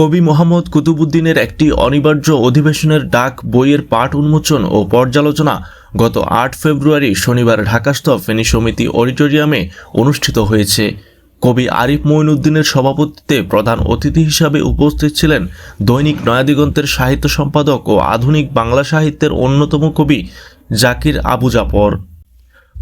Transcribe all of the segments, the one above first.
কবি মোহাম্মদ কুতুবুদ্দিনের একটি অনিবার্য অধিবেশনের ডাক, বইয়ের পাঠ উন্মোচন ও পর্যালোচনা গত আট ফেব্রুয়ারি শনিবার ঢাকাস্থ ফেনী সমিতি অডিটোরিয়ামে অনুষ্ঠিত হয়েছে। কবি আরিফ মঈনুদ্দিনের সভাপতিত্বে প্রধান অতিথি হিসাবে উপস্থিত ছিলেন দৈনিক নয়াদিগন্তের সাহিত্য সম্পাদক ও আধুনিক বাংলা সাহিত্যের অন্যতম কবি জাকির আবু জাফর।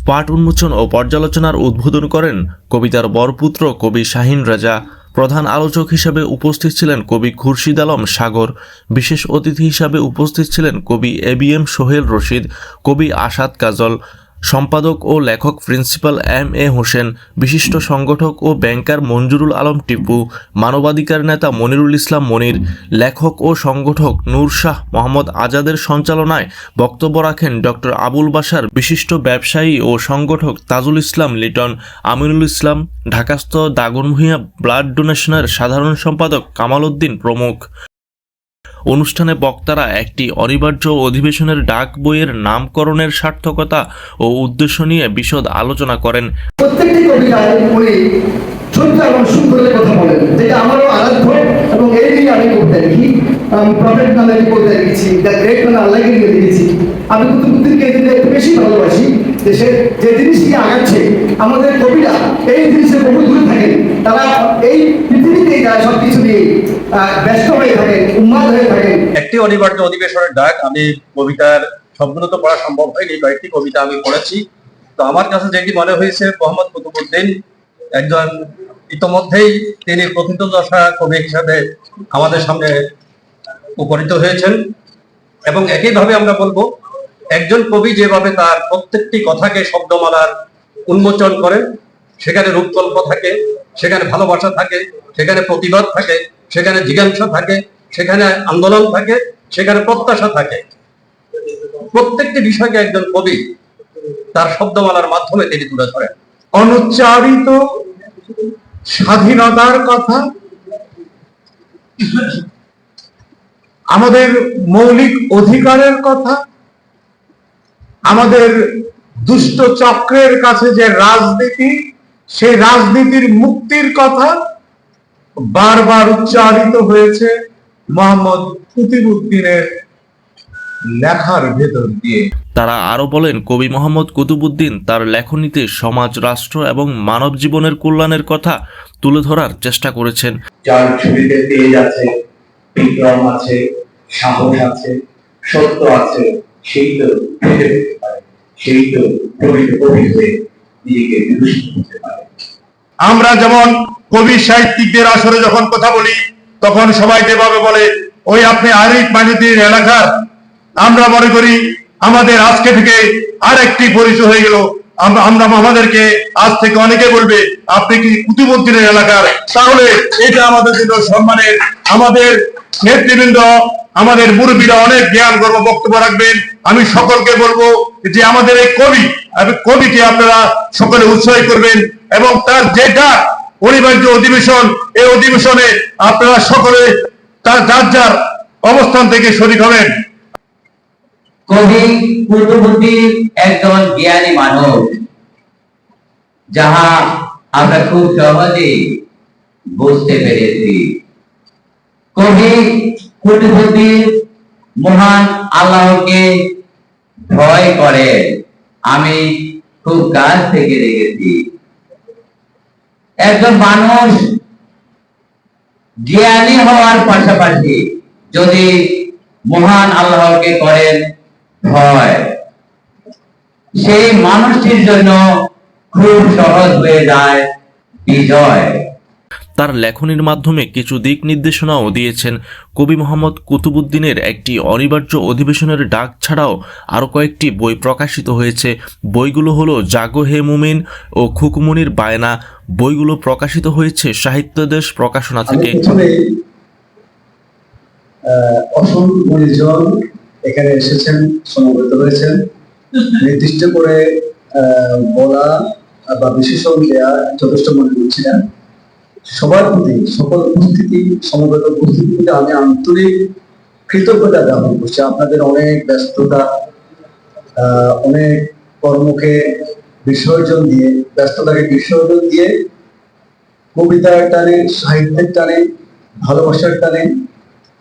পাঠ উন্মোচন ও পর্যালোচনার উদ্বোধন করেন কবিতার বরপুত্র কবি শাহিন রাজা। প্রধান আলোচক হিসাবে উপস্থিত ছিলেন কবি খুরশিদ আলম সাগর, বিশেষ অতিথি হিসাবে উপস্থিত ছিলেন কবি A B M Sohel Rashid, কবি আসাদ কাজল সম্পাদক ও লেখক প্রিন্সিপাল এম এ হোসেন, বিশিষ্ট সংগঠক ও ব্যাংকার মঞ্জুরুল আলম টিপু, মানবাধিকার নেতা মনিরুল ইসলাম মনির, লেখক ও সংগঠক নূর শাহ মোহাম্মদ আজাদের সঞ্চালনায় বক্তব্য রাখেন ডক্টর আবুল বাসার বিশিষ্ট ব্যবসায়ী ও সংগঠক তাজুল ইসলাম লিটন, আমিনুল ইসলাম, ঢাকাস্থ দাগনভূঞা ব্লাড ডোনেশনের সাধারণ সম্পাদক কামাল উদ্দিন প্রমুখ। অনুষ্ঠানে বক্তারা একটি অনিবার্য অধিবেশনের ডাক বইয়ের নামকরণের সার্থকতা ও উদ্দেশ্য নিয়ে বিশদ আলোচনা করেন। প্রত্যেকটি কবিতায় উনি ছোট্ট এবং কথা বলেন, যেটা আমারও আরাধ্য এবং এই নিয়ে আমি কবিতা লিখি প্রফেট নামে আমি কবিতা লিখেছি দ্য গ্রেট আল্লাহকে লিখেছি আমি কুতুবুদ্দিনকে বেশি ভালোবাসি। সে যে জিনিস নিয়ে আগাচ্ছে, আমাদের কবিরা এই জিনিসের বহু দূরে থাকেন। তারা এই পৃথিবীতেই তারা সব কিছু নিয়ে ব্যস্ত হয়ে থাকেন, উন্মাদ হয়ে থাকেন। একটি অনিবার্য অধিবেশনের ডাক, আমি কবিতার সবগুলো তো পড়া সম্ভব হয়নি, কয়েকটি কবিতা আমি পড়েছি। তো আমার কাছে যেটি মনে হয়েছে, মোহাম্মদ কুতুবুদ্দিন একজন ইতোমধ্যেই তিনি প্রথিত দশা কবি হিসাবে আমাদের সামনে উপনীত হয়েছেন। এবং একইভাবে আমরা বলব একজন কবি যেভাবে তার প্রত্যেকটি কথাকে শব্দমালার উন্মোচন করেন, সেখানে রূপকল্প থাকে, সেখানে ভালোবাসা থাকে, সেখানে প্রতিবাদ থাকে, সেখানে জিজ্ঞাসা থাকে, সেখানে আন্দোলন থাকে, সেখানে প্রত্যাশা থাকে। প্রত্যেকটি বিষয়কে একজন কবি তার শব্দমালার মাধ্যমে তিনি তুলে ধরেন। অনুচ্চারিত স্বাধীনতার কথা। আমাদের মৌলিক অধিকারের কথা। আমাদের দুষ্ট চক্রের কাছে যে রাজনীতি সেই রাজনীতির মুক্তির কথা বারবার উচ্চারিত হয়েছে মোহাম্মদ কুতিবুদ্দিনের লেখার ভেতর দিয়ে। তারা আরও বলেন কবি মোহাম্মদ কুতুবুদ্দিন তার লেখনীতে সমাজ রাষ্ট্র এবং মানব জীবনের কল্যাণের কথা তুলে ধরার চেষ্টা করেছেন। যার ছবিতে তেজ আছে বিক্রম আছে সাহস আছে সত্য আছে সেই তো সেই তো প্রকৃত কবি হয়ে নিজেকে বিকশিত পারে। আমরা যেমন কবি সাহিত্যিকদের আসরে যখন কথা বলি, তখন সবাই যেভাবে বলে, ওই আপনি আরিফ মাইনুদ্দিন এলাকার। আমরা মনে করি, আমাদের আজকে থেকে আরেকটি পরিচয় হয়ে গেল। আমরা আমাদেরকে আজ থেকে অনেকে বলবে, আপনি কি কুতুবুদ্দিনের এলাকার? তাহলে এটা আমাদের জন্য সম্মানের, আমাদের নেতৃবৃন্দ, আমাদের মুরব্বীরা অনেক জ্ঞান, গর্ব, বক্তব্য রাখবেন। আমি সকলকে বলব যে আমাদের এই কবি কবিকে আপনারা সকলে উৎসাহ করবেন এবং তার যে ডাক অনিবার্য অধিবেশন, এই অধিবেশনে আপনারা সকলে তার, যার যার অবস্থান থেকে শরিক হবেন। কবি কুতুবুদ্দি একজন জ্ঞানী মানুষ, যাহা আমরা খুব সহজে বুঝতে পেরেছি। কবি কুতুবুদ্দি মহান আল্লাহকে ভয় করে, আমি খুব কাছ থেকে দেখেছি। একজন মানুষ জ্ঞানী হওয়ার পাশাপাশি যদি মহান আল্লাহকে করেন ভয় সেই মানুষটির জন্য খুব সহজ হয়ে যায় বিজয়। তার লেখনীর মাধ্যমে কিছু দিক নির্দেশনাও দিয়েছেন কবি মোহাম্মদ কুতুবুদ্দিনের একটি অনিবার্য অধিবেশনের ডাক ছাড়াও আরও কয়েকটি বই প্রকাশিত হয়েছে। বইগুলো হলো জাগো হে মুমিন ও খুকুমনির বায়না। বইগুলো প্রকাশিত হয়েছে সাহিত্যদেশ প্রকাশনা থেকে। এখানে এসেছেন, সমবেত হয়েছেন। নির্দিষ্ট করে বলা বা বিশেষণ দেওয়া যথেষ্ট মনে করছি না। সবার প্রতি, সকল উপস্থিতি, সমবেত উপস্থিতি প্রতি আমি আন্তরিক কৃতজ্ঞতা জ্ঞাপন করছি আপনাদের অনেক ব্যস্ততা অনেক কর্মকে বিসর্জন দিয়ে, ব্যস্ততাকে বিসর্জন দিয়ে, কবিতার টানে, সাহিত্যের টানে, ভালোবাসার টানে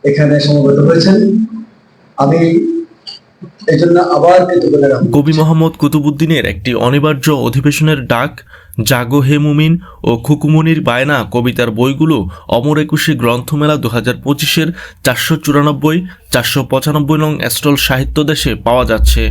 এখানে সমবেত হয়েছেন। আমি কবি মোহাম্মদ কুতুবুদ্দিনের একটি অনিবার্য অধিবেশনের ডাক, জাগো হে মুমিন ও খুকুমনির বায়না কবিতার বইগুলো অমর একুশে গ্রন্থমেলা দু হাজার পঁচিশের চারশো চুরানব্বই, চারশো পঁচানব্বই নং অ্যাস্ট্রল সাহিত্য দেশে পাওয়া যাচ্ছে।